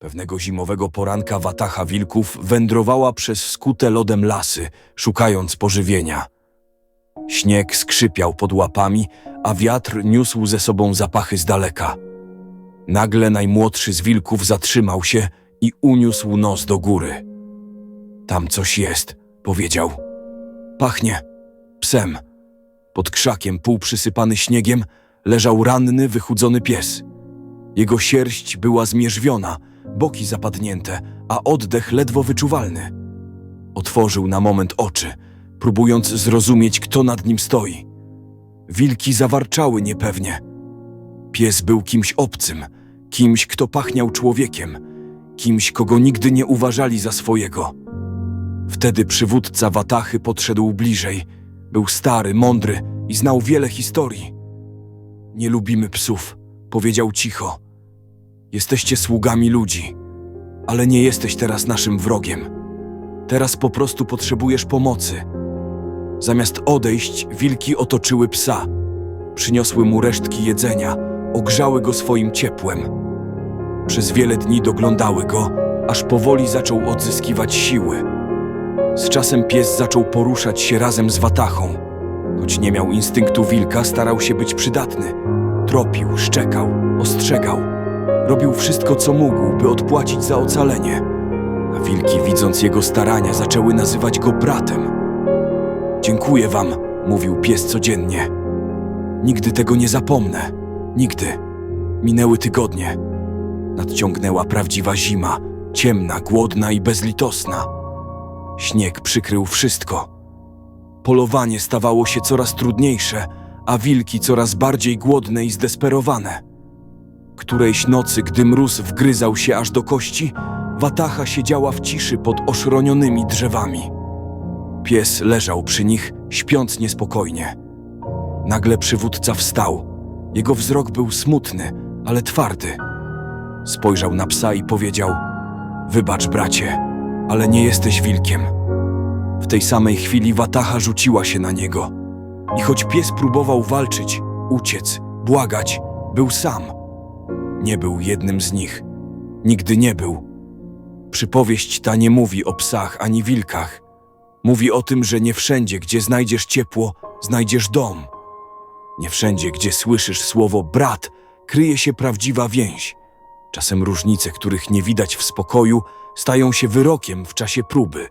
Pewnego zimowego poranka watacha wilków wędrowała przez skute lodem lasy, szukając pożywienia. Śnieg skrzypiał pod łapami, a wiatr niósł ze sobą zapachy z daleka. Nagle najmłodszy z wilków zatrzymał się i uniósł nos do góry. Tam coś jest, powiedział. Pachnie psem. Pod krzakiem, półprzysypany śniegiem, leżał ranny, wychudzony pies. Jego sierść była zmierzwiona, boki zapadnięte, a oddech ledwo wyczuwalny. Otworzył na moment oczy, próbując zrozumieć, kto nad nim stoi. Wilki zawarczały niepewnie. Pies był kimś obcym, kimś, kto pachniał człowiekiem, kimś, kogo nigdy nie uważali za swojego. Wtedy przywódca Watachy podszedł bliżej. Był stary, mądry i znał wiele historii. Nie lubimy psów, powiedział cicho. Jesteście sługami ludzi, ale nie jesteś teraz naszym wrogiem. Teraz po prostu potrzebujesz pomocy. Zamiast odejść, wilki otoczyły psa. Przyniosły mu resztki jedzenia, ogrzały go swoim ciepłem. Przez wiele dni doglądały go, aż powoli zaczął odzyskiwać siły. Z czasem pies zaczął poruszać się razem z watachą. Choć nie miał instynktu wilka, starał się być przydatny. Tropił, szczekał, ostrzegał. Robił wszystko, co mógł, by odpłacić za ocalenie. A wilki, widząc jego starania, zaczęły nazywać go bratem. Dziękuję wam, mówił pies codziennie. Nigdy tego nie zapomnę. Nigdy. Minęły tygodnie. Nadciągnęła prawdziwa zima, ciemna, głodna i bezlitosna. Śnieg przykrył wszystko. Polowanie stawało się coraz trudniejsze, a wilki coraz bardziej głodne i zdesperowane. Którejś nocy, gdy mróz wgryzał się aż do kości, watacha siedziała w ciszy pod oszronionymi drzewami. Pies leżał przy nich, śpiąc niespokojnie. Nagle przywódca wstał. Jego wzrok był smutny, ale twardy. Spojrzał na psa i powiedział: Wybacz, bracie, ale nie jesteś wilkiem. W tej samej chwili watacha rzuciła się na niego. I choć pies próbował walczyć, uciec, błagać, był sam. Nie był jednym z nich. Nigdy nie był. Przypowieść ta nie mówi o psach ani wilkach. Mówi o tym, że nie wszędzie, gdzie znajdziesz ciepło, znajdziesz dom. Nie wszędzie, gdzie słyszysz słowo brat, kryje się prawdziwa więź. Czasem różnice, których nie widać w spokoju, stają się wyrokiem w czasie próby.